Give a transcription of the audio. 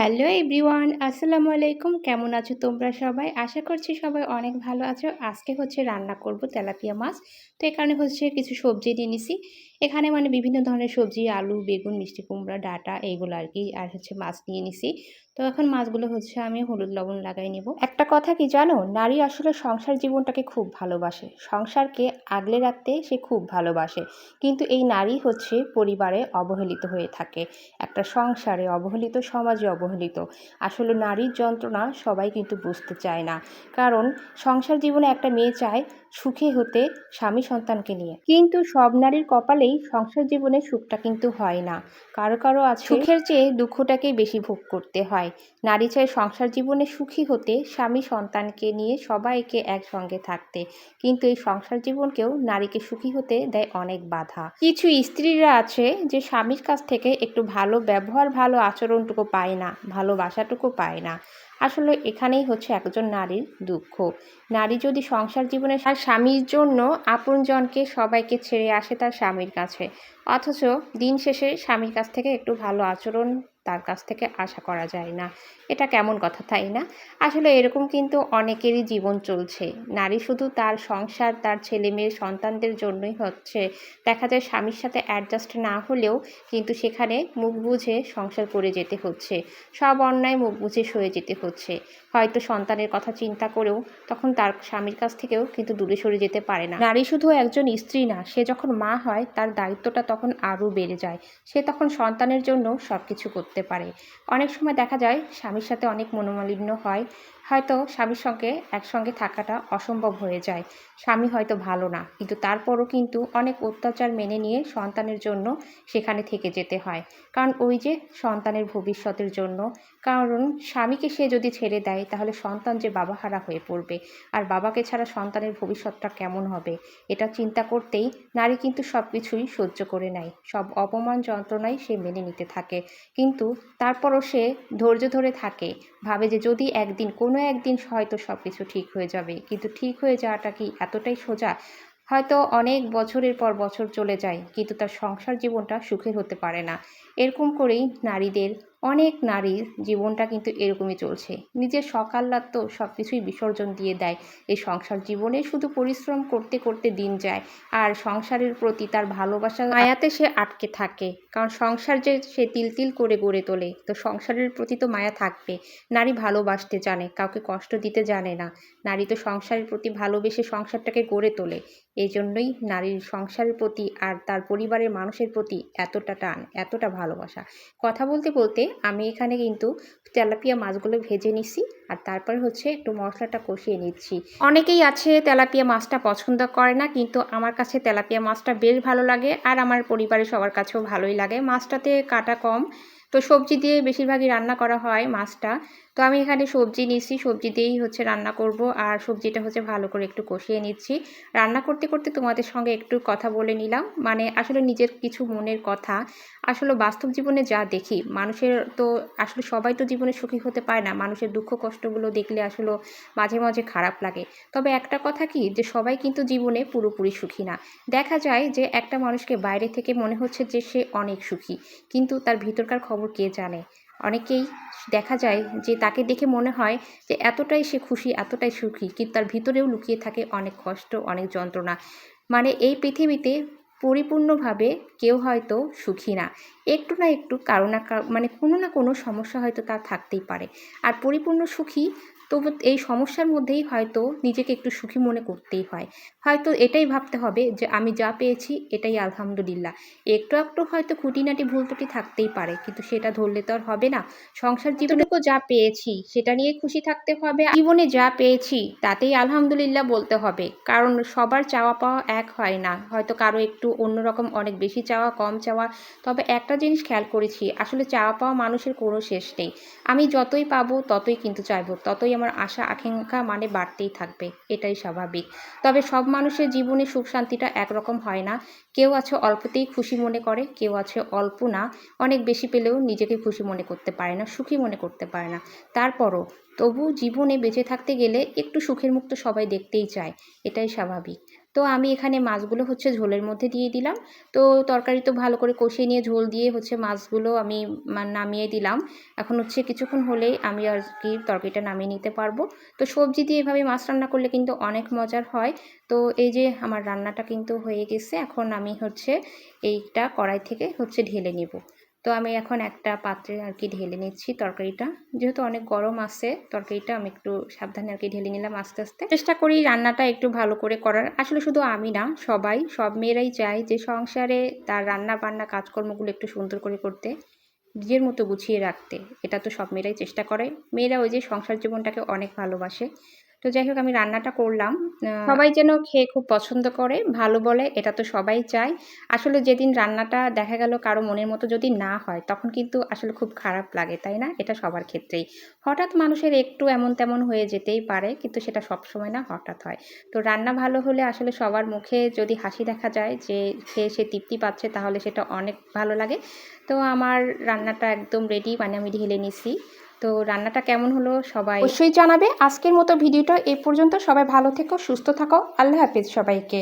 Hello everyone, আসসালামু আলাইকুম। কেমন আছো তোমরা সবাই? আশা করছি সবাই অনেক ভালো আছো। আজকে হচ্ছে রান্না করব তেলাপিয়া মাছ। তো এখানে হচ্ছে কিছু সবজি নিয়ে নিছি। এখানে মানে বিভিন্ন ধরনের সবজি, আলু, বেগুন, মিষ্টি কুমড়া, ডাটা এইগুলো আর কি, আর হচ্ছে মাছ নিয়ে নিছি। তো এখন মাছগুলো হচ্ছে আমি হলুদ লবণ লাগাই নেব। একটা কথা কি জানো? নারী আসলে সংসার জীবনটাকে খুব ভালোবাসে। সংসারকে আগলে রাখতে সে খুব ভালোবাসে। কিন্তু এই নারী হচ্ছে পরিবারে অবহেলিত হয়ে থাকে। একটা সংসারে অবহেলিত, সমাজে অবহেলিত। আসলে নারীর যন্ত্রণা সবাই কিন্তু বুঝতে চায় না। কারণ সংসার জীবনে একটা মেয়ে চায় সুখে হতে স্বামী সন্তানকে নিয়ে। কিন্তু সব নারীর কপালেই সংসার জীবনে সুখটা কিন্তু হয় না। কারও কারও আছে সুখের চেয়ে দুঃখটাকেই বেশি ভোগ করতে হয়। নারী চায় সংসার জীবনে সুখী হতে, স্বামী সন্তানকে নিয়ে সবাইকে একসঙ্গে থাকতে। কিন্তু এই সংসার জীবনকেও নারীকে সুখী হতে দেয় অনেক বাধা। কিছু স্ত্রীরা আছে যে স্বামীর কাছ থেকে একটু ভালো ব্যবহার, ভালো আচরণটুকু পায় না ভালোবাসাটুকু পায় না। আসলে এখানেই হচ্ছে একজন নারীর দুঃখ। নারী যদি সংসার জীবনে তার স্বামীর জন্য আপনজনকে সবাইকে ছেড়ে আসে তার স্বামীর কাছে, অথচ দিন শেষে স্বামীর কাছ থেকে একটু ভালো আচরণ তার কাছ থেকে আশা করা যায় না। এটা কেমন কথা, তাই না? আসলে এরকম কিন্তু অনেকেরই জীবন চলছে। নারী শুধু তার সংসার, তার ছেলে মেয়ে সন্তানদের জন্যই হচ্ছে। দেখা যায় স্বামীর সাথে অ্যাডজাস্ট না হলেও কিন্তু সেখানে মুখ বুঝে সংসার করে যেতে হচ্ছে। সব অন্যায় মুখ বুঝে সয়ে যেতে হচ্ছে। হয়তো সন্তানের কথা চিন্তা করেও তখন তার স্বামীর কাছ থেকেও কিন্তু দূরে সরে যেতে পারে না। নারী শুধু একজন স্ত্রী না, সে যখন মা হয়, তার দায়িত্বটা তখন আরও বেড়ে যায়। সে তখন সন্তানের জন্য সব কিছু করতে পারে। অনেক সময় দেখা যায় স্বামীর সাথে অনেক মনোমালিন্য হয়। হয়তো স্বামীর সঙ্গে একসঙ্গে থাকাটা অসম্ভব হয়ে যায়। স্বামী হয়তো ভালো না, কিন্তু তারপরও কিন্তু অনেক অত্যাচার মেনে নিয়ে সন্তানের জন্য সেখানে থেকে যেতে হয়। কারণ ওই যে সন্তানের ভবিষ্যতের জন্য, কারণ স্বামীকে সে যদি ছেড়ে দেয়, তাহলে সন্তান যে বাবাহারা হয়ে পড়বে। আর বাবাকে ছাড়া সন্তানের ভবিষ্যৎটা কেমন হবে? এটা চিন্তা করতেই নারী কিন্তু সব কিছুই সহ্য করে নেয়। সব অপমান যন্ত্রণাই সে মেনে নিতে থাকে। কিন্তু তারপরও সে ধৈর্য ধরে থাকে। ভাবে যে যদি একদিন কোনো একদিন হয়তো সব কিছু ঠিক হয়ে যাবে। কিন্তু ঠিক হয়ে যাওয়াটা কি এতটাই সোজা? হয়তো অনেক বছরের পর বছর চলে যায়, কিন্তু তার সংসার জীবনটা সুখের হতে পারে না। এরকম করেই নারীদের অনেক নারীর জীবনটা কিন্তু এরকমই চলছে। নিজের সকাল্লাত তো সব কিছুই বিসর্জন দিয়ে দেয়। এই সংসার জীবনে শুধু পরিশ্রম করতে করতে দিন যায় আর সংসারের প্রতি তার ভালোবাসা মায়াতে সে আটকে থাকে। কারণ সংসার যে সে তিল তিল করে গড়ে তোলে, তো সংসারের প্রতি তো মায়া থাকবে। নারী ভালোবাসতে জানে, কাউকে কষ্ট দিতে জানে না। নারী তো সংসারের প্রতি ভালোবেসে সংসারটাকে গড়ে তোলে। এই জন্যই নারীর সংসারের প্রতি আর তার পরিবারের মানুষের প্রতি এতটা টান, এতটা ভালোবাসা। কথা বলতে বলতে আমি এখানে কিন্তু তেলাপিয়া মাছগুলো ভেজে নিছি আর তারপর হচ্ছে একটু মশলাটা কষিয়ে নিচ্ছি। অনেকেই আছে তেলাপিয়া মাছটা পছন্দ করে না, কিন্তু আমার কাছে তেলাপিয়া মাছটা বেশ ভালো লাগে আর আমার পরিবারের সবার কাছেও ভালোই লাগে। মাছটাতে কাটা কম, তো সবজি দিয়ে বেশিরভাগই রান্না করা হয় মাছটা। তো আমি এখানে সবজি নিচ্ছি, সবজি দিয়েই হচ্ছে রান্না করব। আর সবজিটা হচ্ছে ভালো করে একটু কষিয়ে নিচ্ছি। রান্না করতে করতে তোমাদের সঙ্গে একটু কথা বলে নিলাম। মানে আসলে নিজের কিছু মনের কথা। আসলে বাস্তব জীবনে যা দেখি, মানুষের তো আসলে সবাই তো জীবনে সুখী হতে পারে না। মানুষের দুঃখ কষ্টগুলো দেখলে আসলে মাঝে মাঝে খারাপ লাগে। তবে একটা কথা কি, যে সবাই কিন্তু জীবনে পুরোপুরি সুখী না। দেখা যায় যে একটা মানুষকে বাইরে থেকে মনে হচ্ছে যে সে অনেক সুখী। কিন্তু তার ভিতরকার খবর কে জানে? অনেকেই দেখা যায় যে তাকে দেখে মনে হয় যে এতটাই সে খুশি, এতটাই সুখী, কিন্তু তার ভিতরেও লুকিয়ে থাকে অনেক কষ্ট, অনেক যন্ত্রণা। মানে এই পৃথিবীতে পরিপূর্ণভাবে কেউ হয়তো সুখী না। একটু না একটু কারও না মানে কোনো না কোনো সমস্যা হয়তো তার থাকতেই পারে। আর পরিপূর্ণ সুখী তবু এই সমস্যার মধ্যেই হয়তো নিজেকে একটু সুখী মনে করতেই হয়। হয়তো এটাই ভাবতে হবে যে আমি যা পেয়েছি এটাই আলহামদুলিল্লাহ। একটু একটু হয়তো খুঁটিনাটি ভুল ত্রুটি থাকতেই পারে কিন্তু সেটা ধরলে তো আর হবে না। সংসার জীবনেও যা পেয়েছি সেটা নিয়ে খুশি থাকতে হবে। জীবনে যা পেয়েছি তাতেই আলহামদুলিল্লাহ বলতে হবে। কারণ সবার চাওয়া পাওয়া এক হয় না। হয়তো কারও একটু অন্যরকম অনেক বেশি চাওয়া, কম চাওয়া। তবে একটা জিনিস খেয়াল করেছি, আসলে চাওয়া পাওয়া মানুষের কোনো শেষ নেই। আমি যতই পাবো ততই কিন্তু চাইব, ততই আমার আশা, আকাঙ্ক্ষা মানে বাড়তেই থাকবে, এটাই স্বাভাবিক। তবে সব মানুষের জীবনে সুখ শান্তিটা একরকম হয় না। কেউ আছে অল্পতেই খুশি মনে করে, কেউ আছে অল্প না। অনেক বেশি পেলেও নিজেকে খুশি মনে করতে পারে না, সুখী মনে করতে পারে না। তারপরও তবু জীবনে বেঁচে থাকতে গেলে একটু সুখের মুক্ত সবাই দেখতেই চায়, এটাই স্বাভাবিক। তো আমি এখানে মাছগুলো হচ্ছে ঝোলের মধ্যে দিয়ে দিলাম। তো তরকারি তো ভালো করে কষিয়ে নিয়ে ঝোল দিয়ে হচ্ছে মাছগুলো আমি নামিয়ে দিলাম। এখন হচ্ছে কিছুক্ষণ হলেই আমি আর কি তরকারিটা নামিয়ে নিতে পারব। তো সবজি দিয়ে এভাবে মাছ রান্না করলে কিন্তু অনেক মজার হয়। তো এই যে আমার রান্নাটা কিন্তু হয়ে গেছে। এখন আমি হচ্ছে এইটা কড়াই থেকে হচ্ছে ঢেলে নেব। তো আমি এখন একটা পাত্রে আর কি ঢেলে নিচ্ছি তরকারিটা। যেহেতু অনেক গরম আছে, তরকারিটা আমি একটু সাবধানে আর কি ঢেলে নিলাম আস্তে আস্তে। চেষ্টা করি রান্নাটা একটু ভালো করে করার। আসলে শুধু আমি না, সবাই, সব মেয়েরাই চায় যে সংসারে তার রান্না বান্না কাজকর্মগুলো একটু সুন্দর করে করতে, নিজের মতো গুছিয়ে রাখতে। এটা তো সব মেয়েরাই চেষ্টা করে। মেয়েরা ওই যে সংসার জীবনটাকে অনেক ভালোবাসে। তো যাই হোক, আমি রান্নাটা করলাম। সবাই যেন খেয়ে খুব পছন্দ করে, ভালো বলে, এটা তো সবাই চায়। আসলে যেদিন রান্নাটা দেখা গেল কারও মনের মতো যদি না হয়, তখন কিন্তু আসলে খুব খারাপ লাগে, তাই না? এটা সবার ক্ষেত্রেই। হঠাৎ মানুষের একটু এমন তেমন হয়ে যেতেই পারে, কিন্তু সেটা সব সময় না হঠাৎ হয়। তো রান্না ভালো হলে আসলে সবার মুখে যদি হাসি দেখা যায় যে খেয়ে সে তৃপ্তি পাচ্ছে, তাহলে সেটা অনেক ভালো লাগে। তো আমার রান্নাটা একদম রেডি মানে আমি ঢেলে নিছি। তো রান্নাটা কেমন হলো সবাই? অবশ্যই জানাবে। আজকের মতো ভিডিওটা এ পর্যন্ত। সবাই ভালো থেকো, সুস্থ থাকো। আল্লাহ হাফিজ সবাইকে।